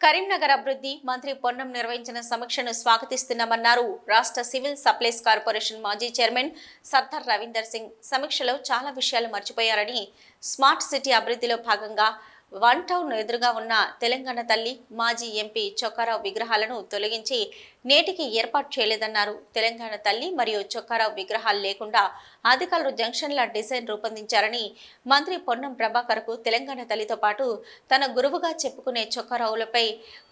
కరీంనగర్ అభివృద్ధి మంత్రి పొన్నం నిర్వహించిన సమీక్షను స్వాగతిస్తున్నామన్నారు. రాష్ట్ర సివిల్ సప్లైస్ కార్పొరేషన్ మాజీ చైర్మన్ సర్దార్ రవీందర్ సింగ్ సమీక్షలో చాలా విషయాలు మర్చిపోయారని స్మార్ట్ సిటీ అభివృద్ధిలో భాగంగా వన్ టౌన్ ఎదురుగా ఉన్న తెలంగాణ తల్లి మాజీ ఎంపీ చొక్కారావు విగ్రహాలను తొలగించి నేటికి ఏర్పాటు చేయలేదన్నారు. తెలంగాణ తల్లి మరియు చొక్కారావు విగ్రహాలు లేకుండా అధికారులు జంక్షన్ల డిజైన్ రూపొందించారని మంత్రి పొన్నం ప్రభాకర్కు తెలంగాణ తల్లితో పాటు తన గురువుగా చెప్పుకునే చొక్కారావులపై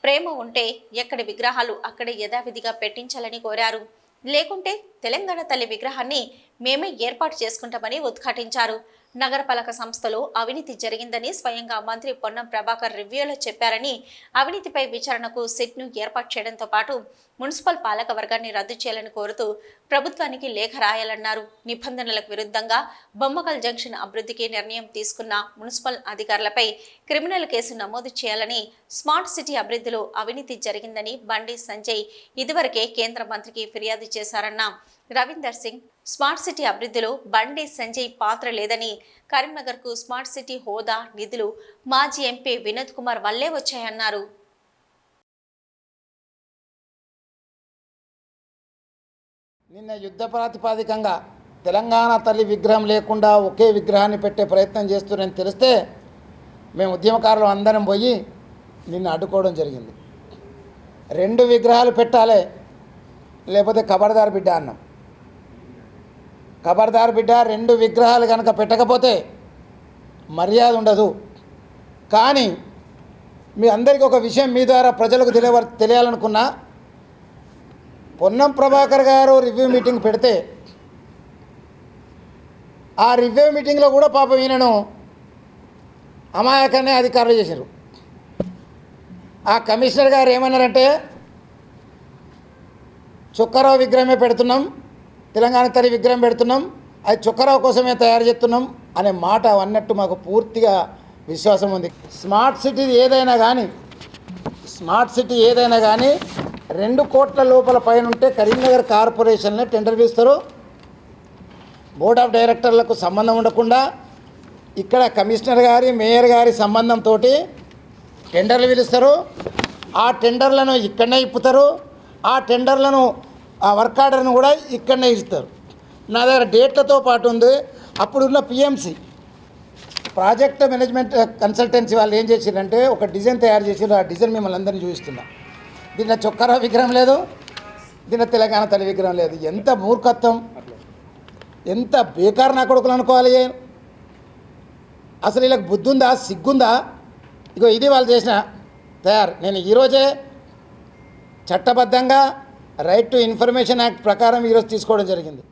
ప్రేమ ఉంటే ఎక్కడి విగ్రహాలు అక్కడే యథావిధిగా పెట్టించాలని కోరారు. లేకుంటే తెలంగాణ తల్లి విగ్రహాన్ని మేమే ఏర్పాటు చేసుకుంటామని ఉద్ఘాటించారు. నగరపాలక సంస్థలో అవినీతి జరిగిందని స్వయంగా మంత్రి పొన్నం ప్రభాకర్ రివ్యూలో చెప్పారని అవినీతిపై విచారణకు సిట్ను ఏర్పాటు చేయడంతో పాటు మున్సిపల్ పాలక వర్గాన్ని రద్దు చేయాలని కోరుతూ ప్రభుత్వానికి లేఖ రాయాలన్నారు. నిబంధనలకు విరుద్ధంగా బొమ్మకల్ జంక్షన్ అభివృద్ధికి నిర్ణయం తీసుకున్న మున్సిపల్ అధికారులపై క్రిమినల్ కేసు నమోదు చేయాలని స్మార్ట్ సిటీ అభివృద్ధిలో అవినీతి జరిగిందని బండి సంజయ్ ఇదివరకే కేంద్ర మంత్రికి ఫిర్యాదు చేశారన్న రవీందర్ సింగ్. స్మార్ట్ సిటీ అభివృద్ధిలో బండి సంజయ్ పాత్ర లేదని కరీంనగర్కు స్మార్ట్ సిటీ హోదా నిధులు మాజీ ఎంపీ వినోద్ కుమార్ వల్లే వచ్చాయన్నారు. నిన్న యుద్ధ ప్రాతిపాదికంగా తెలంగాణ తల్లి విగ్రహం లేకుండా ఒకే విగ్రహాన్ని పెట్టే ప్రయత్నం చేస్తున్నారని తెలిస్తే మేము ఉద్యమకారులు అందరం పోయి నిన్ను అడ్డుకోవడం జరిగింది. రెండు విగ్రహాలు పెట్టాలి లేకపోతే ఖబర్దార్ బిడ్డ అన్నాం. ఖబర్దార్ బిడ్డ రెండు విగ్రహాలు కనుక పెట్టకపోతే మర్యాద ఉండదు. కానీ మీ అందరికీ ఒక విషయం మీ ద్వారా ప్రజలకు తెలియ తెలియాలనుకున్నా పొన్నం ప్రభాకర్ గారు రివ్యూ మీటింగ్ పెడితే ఆ రివ్యూ మీటింగ్లో కూడా పాపం ఈయనను అమాయకాన్ని అధికారులు చేశారు. ఆ కమిషనర్ గారు ఏమన్నారంటే చుక్కరావు విగ్రహమే పెడుతున్నాం తెలంగాణ తల్లి విగ్రహం పెడుతున్నాం. అది చుక్కరావు కోసమే తయారు చేస్తున్నాం అనే మాట అన్నట్టు మాకు పూర్తిగా విశ్వాసం ఉంది. స్మార్ట్ సిటీ ఏదైనా కానీ స్మార్ట్ సిటీ ఏదైనా కానీ రెండు కోట్ల లోపల పైన ఉంటే కరీంనగర్ కార్పొరేషన్లో టెండర్ పిలుస్తారు బోర్డ్ ఆఫ్ డైరెక్టర్లకు సంబంధం ఉండకుండా ఇక్కడ కమిషనర్ గారి మేయర్ గారి సంబంధంతో టెండర్లు పిలుస్తారు. ఆ టెండర్లను ఇక్కడనే ఇప్పుతారు. ఆ టెండర్లను ఆ వర్క్ ఆర్డర్ని కూడా ఇక్కడనే ఇస్తారు. నా దగ్గర డేట్లతో పాటు ఉంది. అప్పుడున్న పిఎంసి ప్రాజెక్ట్ మేనేజ్మెంట్ కన్సల్టెన్సీ వాళ్ళు ఏం చేసిరంటే ఒక డిజైన్ తయారు చేసిర్రు ఆ డిజైన్ మిమ్మల్ని అందరినీ చూపిస్తున్నా. దీనిలో చొక్కరా విగ్రహం లేదు. దీనిలో తెలంగాణ తల్లి విగ్రహం లేదు. ఎంత మూర్ఖత్వం. ఎంత బేకార్ నా కొడుకులు అనుకోవాలి. అసలు వీళ్ళకి బుద్ధుందా? సిగ్గుందా? ఇగో ఇది వాళ్ళు చేసిన తయారు. నేను ఈరోజే చట్టబద్ధంగా రైట్ టు ఇన్ఫర్మేషన్ యాక్ట్ ప్రకారం ఈరోజు తీసుకోవడం జరిగింది.